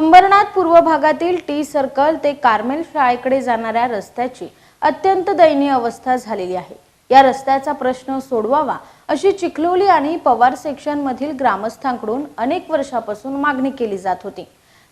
अंबरनाथ पूर्व भागातील T circle ते कार्मेल शाळेकडे जाणाऱ्या रस्त्याची अत्यंत दयनीय अवस्था झालेली आहे. या रस्त्याचा प्रश्न सोडवावा अशी चिखलोली आणि पवार सेक्शन मधील ग्रामस्थांकडून अनेक वर्षापासून मागणी केली जात होती.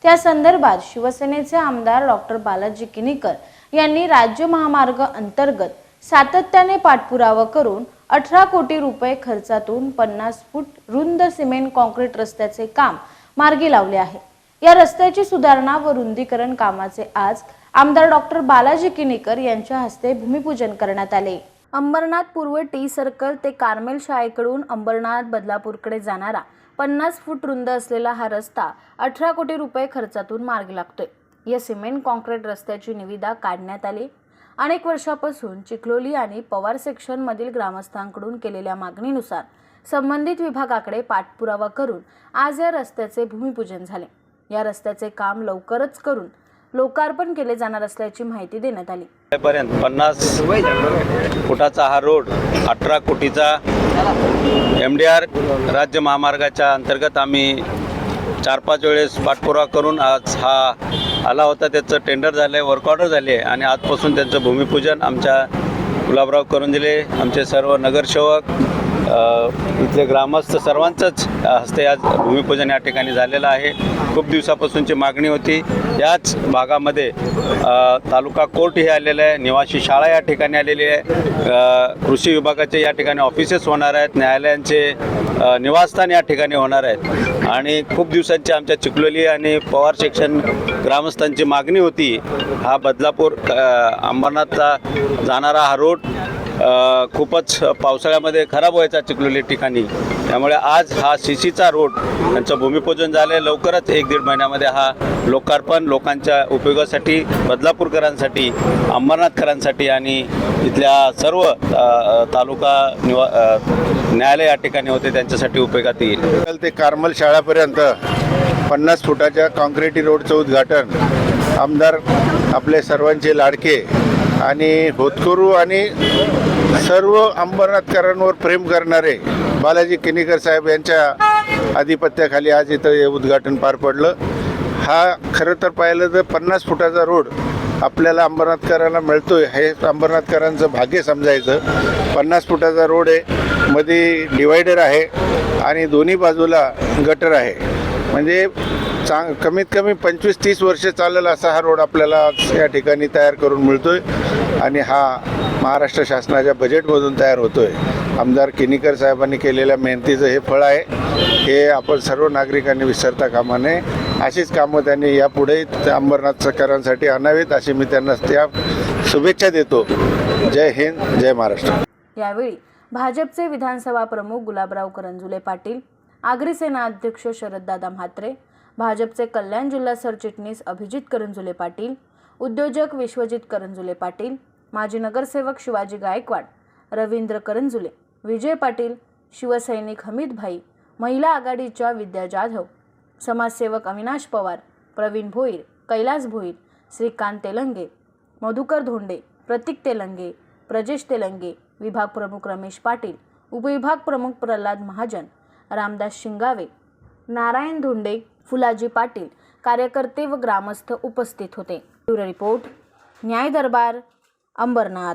त्या संदर्भात शिवसेनेचे आमदार डॉक्टर बालाजी किनीकर यांनी राज्य महामार्ग अंतर्गत सातत्याने पाठपुरावा करून अठरा कोटी रुपये खर्चातून पन्नास फूट रुंद सिमेंट कॉन्क्रीट रस्त्याचे काम मार्गी लावले आहे. या रस्त्याची सुधारणा व रुंदीकरण कामाचे आज आमदार डॉक्टर बालाजी किनीकर यांच्या हस्ते भूमिपूजन करण्यात आले. अंबरनाथ पूर्व टी सर्कल ते कार्मेल शाळेकडून अंबरनाथ बदलापूरकडे जाणारा पन्नास फूट रुंद असलेला हा रस्ता अठरा कोटी रुपये खर्चातून मार्ग लागतोय. या सिमेंट कॉन्क्रीट रस्त्याची निविदा काढण्यात आली. अनेक वर्षापासून चिखलोली आणि पवार सेक्शनमधील ग्रामस्थांकडून केलेल्या मागणीनुसार संबंधित विभागाकडे पाठपुरावा करून आज या रस्त्याचे भूमिपूजन झाले. या रस्त्याचे काम लवकरच करून लोकार्पण केले जाणार असल्याची माहिती देण्यात आली. पर्यंत पन्नास फुटाचा हा रोड अठरा कोटीचा एम डी आर राज्य महामार्गाच्या अंतर्गत आम्ही चार पाच वेळेस पाठपुरावा करून आज हा आला होता. त्याचं टेंडर झालं आहे वर्क ऑर्डर झाले आणि आजपासून त्यांचं भूमिपूजन आमच्या गुलाबराव करून दिले. आमचे सर्व नगरसेवक इथले ग्रामस्थ सर्वांचंच हस्ते आज भूमिपूजन या ठिकाणी झालेलं आहे. खूप दिवसापासूनची मागणी होती. याच भागामध्ये तालुका कोर्ट हे आलेलं आहे. निवासी शाळा या ठिकाणी आलेली आहे. कृषी विभागाचे या ठिकाणी ऑफिसेस होणार आहेत. न्यायालयांचे निवासस्थान या ठिकाणी होणार आहेत. आणि खूप दिवसांची आमच्या चिखलोली आणि पवार सेक्शन ग्रामस्थांची मागणी होती. हा बदलापूर अंबरनाथचा जाणारा हा रोड खूपच पावसाळ्यामध्ये खराब व्हायचा चिखलोली ठिकाणी. त्यामुळे आज हा सीसीचा रोड यांचं भूमिपूजन झालं आहे लवकरच एक दीड महिन्यामध्ये हा लोकार्पण लोकांच्या उपयोगासाठी बदलापूरकरांसाठी अंबरनाथकरांसाठी आणि इथल्या सर्व तालुका निवा न्यायालय या ठिकाणी होते त्यांच्यासाठी उपयोगात येईल. ते कार्मल शाळापर्यंत पन्नास फुटाच्या कॉन्क्रिटी रोडचं उद्घाटन आमदार आपले सर्वांचे लाडके आणि होतकरू आणि सर्व अंबरनाथकरांवर प्रेम करणारे बालाजी किनीकर साहेब यांच्या आधिपत्याखाली आज इथं हे उद्घाटन पार पडलं. हा खरं तर पाहिलं तर पन्नास फुटाचा रोड आपल्याला अंबरनाथकरांना मिळतोय. हे अंबरनाथकरांचं भाग्य समजायचं. पन्नास फुटाचा रोड आहे. मध्ये डिवायडर आहे आणि दोन्ही बाजूला गटर आहे. म्हणजे चांग कमीत कमी पंचवीस तीस वर्ष चालेल असा हा रोड आपल्याला या ठिकाणी तयार करून मिळतोय. आणि हा महाराष्ट्र शासनाच्या बजेटमधून तयार होतोय. आमदार किनीकर साहेबांनी केलेल्या मेहनतीचं हे फळ आहे. हे आपण सर्व नागरिकांनी विसरता कामा नये. अशीच कामं त्यांनी यापुढे अंबरनाथकरांसाठी आणावीत अशी मी त्यांना त्या शुभेच्छा देतो. जय हिंद जय महाराष्ट्र. यावेळी भाजपचे विधानसभा प्रमुख गुलाबराव करंजुले पाटील आगरी सेना अध्यक्ष शरददादा म्हात्रे भाजपचे कल्याण जिल्हा सरचिटणीस अभिजित करंजुले पाटील उद्योजक विश्वजित करंजुले पाटील माजी नगरसेवक शिवाजी गायकवाड रवींद्र करंजुले विजय पाटील शिवसैनिक हमीद भाई महिला आघाडीच्या विद्या जाधव समाजसेवक अविनाश पवार प्रवीण भोईर कैलास भोईर श्रीकांत तेलंगे मधुकर धोंडे प्रतीक तेलंगे प्रजेश तेलंगे विभाग प्रमुख रमेश पाटील उपविभाग प्रमुख प्रल्हाद महाजन रामदास शिंगावे नारायण धोंडे फुलाजी पाटील कार्यकर्ते व ग्रामस्थ उपस्थित होते. ब्युरो रिपोर्ट न्याय दरबार अंबरनाथ.